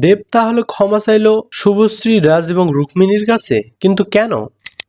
দেব তাহলে ক্ষমা চাইল শুভশ্রী রাজ এবং রুক্মিণীর কাছে? কিন্তু কেন?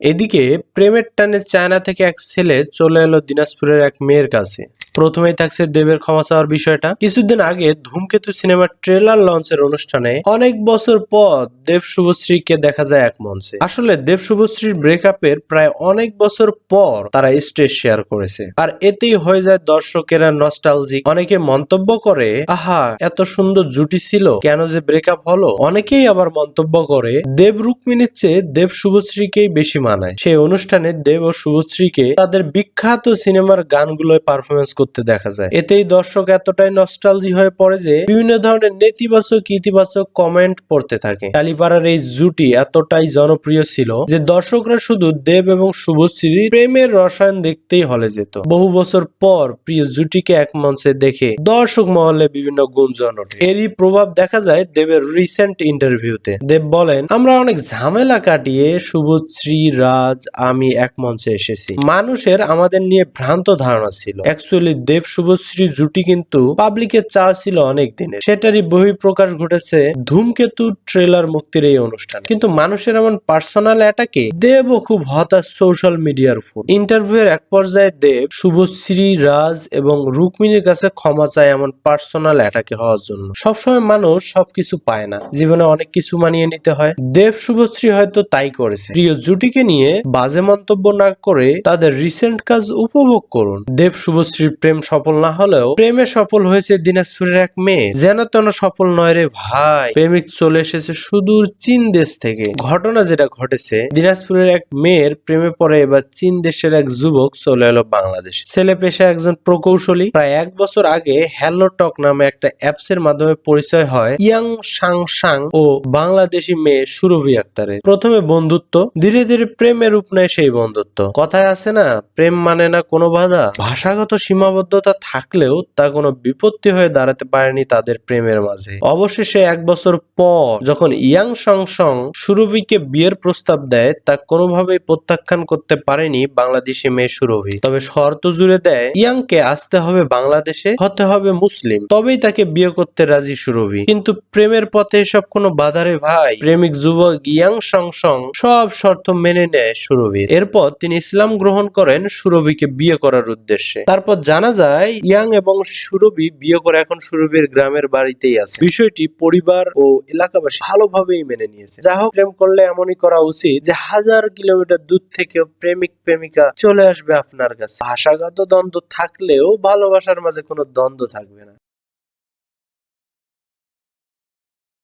এদিকে প্রেমের টানে চায়না থেকে এক ছেলে চলে এলো দিনাজপুরের এক মেয়ের কাছে। প্রথমেই থাকছে দেবের ক্ষমা চাওয়ার বিষয়টা। কিছুদিন আগে ধূমকেতু সিনেমার ট্রেলার লঞ্চের অনুষ্ঠানে অনেক বছর পর দেব শুভশ্রীকে দেখা যায় এক মঞ্চে। আসলে দেব শুভশ্রীর ব্রেকআপের প্রায় অনেক বছর পর তারা স্টেজ শেয়ার করেছে। আর এতেই হয়ে যায় দর্শকেরা নস্টালজিক অনেকে মন্তব্য করে, আহা, এত সুন্দর জুটি ছিল, কেন যে ব্রেকআপ হলো? অনেকেই আবার মন্তব্য করে, দেব রুক্মিণীর চেয়ে দেব শুভশ্রীকেই বেশি মানায়। সেই অনুষ্ঠানে দেব ও শুভশ্রীকে তাদের বিখ্যাত সিনেমার গানগুলোয় পারফরমেন্স করতে দেখা যায়। এতেই দর্শক এতটাই নস্টালজি হয়ে পড়ে যে বিভিন্ন ধরনের নেতিবাচক, ইতিবাচক কমেন্ট পড়তে থাকে। কালীপাড়ার এই জুটি এতটাই জনপ্রিয় ছিল যে দর্শকরা শুধু দেব এবং শুভশ্রীর প্রেমের রসায়ন দেখতেই হলে যেত। বহু বছর পর প্রিয় জুটিকে এক মঞ্চে দেখে দর্শক মহলে বিভিন্ন গুঞ্জন ওঠে। এরই প্রভাব দেখা যায় দেবের রিসেন্ট ইন্টারভিউতে দেব বলেন, আমরা অনেক ঝামেলা কাটিয়ে শুভশ্রী রাজ আমি এক মঞ্চে এসেছি। মানুষের আমাদের নিয়ে ভ্রান্ত ধারণা ছিল। অ্যাকচুয়ালি দেব শুভশ্রী জুটি কিন্তু পাবলিকের চা ছিল অনেক দিনের সেটারই বহিঃপ্রকাশ ঘটেছে ধূমকেতু ট্রেলার মুক্তির এই অনুষ্ঠান। কিন্তু মানুষের এমন পার্সোনাল অ্যাটাকে দেবও খুব হতাশ সোশ্যাল মিডিয়ার উপর। ইন্টারভিউ এর এক পর্যায়ে দেব শুভশ্রী, রাজ এবং রুক্মিণীর কাছে ক্ষমা চায় এমন পার্সোনাল অ্যাটাকে হওয়ার জন্য। সবসময় মানুষ সবকিছু পায় না। জীবনে অনেক কিছু মানিয়ে নিতে হয়। দেব শুভশ্রী হয়তো তাই করেছে। প্রিয় জুটিকে নিয়ে বাজে মন্তব্য না করে তাদের রিসেন্ট কাজ উপভোগ করুন। দেব শুভশ্রীর প্রেম সফল না হলেও প্রেমে সফল হয়েছে দিনাজপুরের এক মেয়ে। যেন তেন সফল নয় রে ভাই। প্রেমিক চলে এসেছে সুদূর চীন দেশ থেকে। ঘটনা যেটা ঘটেছে, দিনাজপুরের এক মেয়ের প্রেমে পড়ে এবার চীন দেশের এক যুবক চলে এলো বাংলাদেশ। ছেলে পেশা একজন প্রকৌশলী। প্রায় এক বছর আগে হ্যালো টক নামে একটা অ্যাপস এর মাধ্যমে পরিচয় হয় ইয়াং সাং সাং ও বাংলাদেশি মেয়ে সুরভি আক্তারের। প্রথমে বন্ধুত্ব, ধীরে ধীরে প্রেমের রূপ নেয় সেই বন্ধুত্ব। কথায় আছে না, প্রেম মানে না কোনো বাধা। ভাষাগত সীমাবদ্ধতা থাকলেও তা কোনো বিপত্তি হয়ে দাঁড়াতে পারেনি তাদের প্রেমের মাঝে। অবশেষে এক বছর পর যখন ইয়াং সং সং সুরভিকে বিয়ের প্রস্তাব দেয়, তা কোনোভাবেই প্রত্যাখ্যান করতে পারেনি বাংলাদেশি মেয়ে সুরভি। তবে শর্ত জুড়ে দেয়, ইয়াংকে আসতে হবে বাংলাদেশে, হতে হবে মুসলিম। তবেই তাকে বিয়ে করতে রাজি সুরভি। কিন্তু প্রেমের পথে এসব কোনো বাধারে ভাই। প্রেমিক যুবক ইয়াং সং সং সব শর্ত মেনে নেয় সুরভির। এরপর তিনি ইসলাম গ্রহণ করেন সুরভিকে বিয়ে করার উদ্দেশ্যে। তারপর জানা যায়, ইয়াং এবং সুরভি বিয়ে করে এখন সুরভির গ্রামের বাড়িতেই আছে। বিষয়টি পরিবার ও এলাকাবাসী ভালোভাবেই মেনে নিয়েছে। যা হোক, প্রেম করলে এমনই করা উচিত যে হাজার কিলোমিটার দূর থেকে প্রেমিক, প্রেমিকা চলে আসবে আপনার কাছে। ভাষাগত দ্বন্দ্ব থাকলেও ভালোবাসার মাঝে কোনো দ্বন্দ্ব থাকবে না।